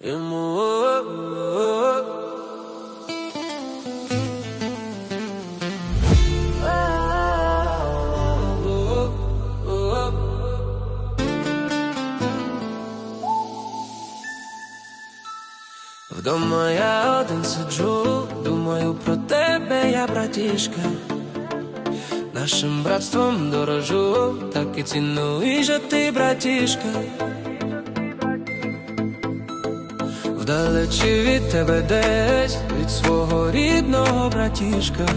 Йому Вдома я один сиджу, думаю про тебе, я братішка. Нашим братством дорожу, так і ціную, що ти, братішка. Вдалечі від тебе десь, від свого рідного братішка.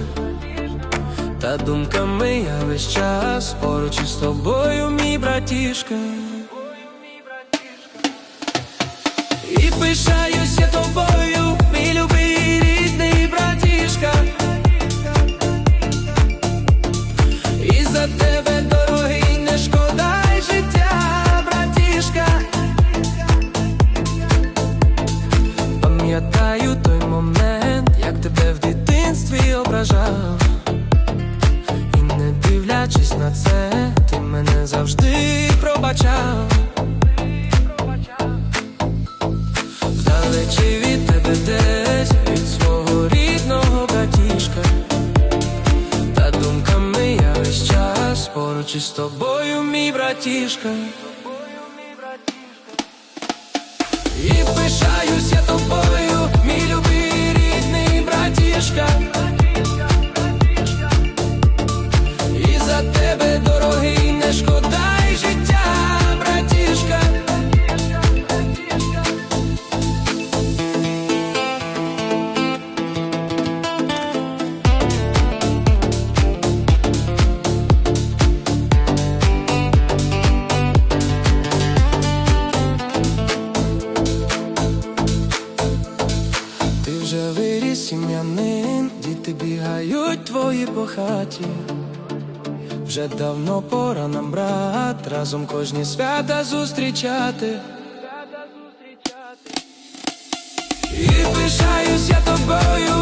Та думками я весь час поруч із тобою, мій братішка. І пишаюсь ображав. І не дивлячись на це, ти мене завжди пробачав. Вдалечі від тебе десь, від свого рідного братішка. Та думками я весь час поруч із тобою, мій братішка. І пишаюсь сім'янин, діти бігають твої по хаті. Вже давно пора нам, брат, разом кожні свята зустрічати. І пишаюсь я тобою,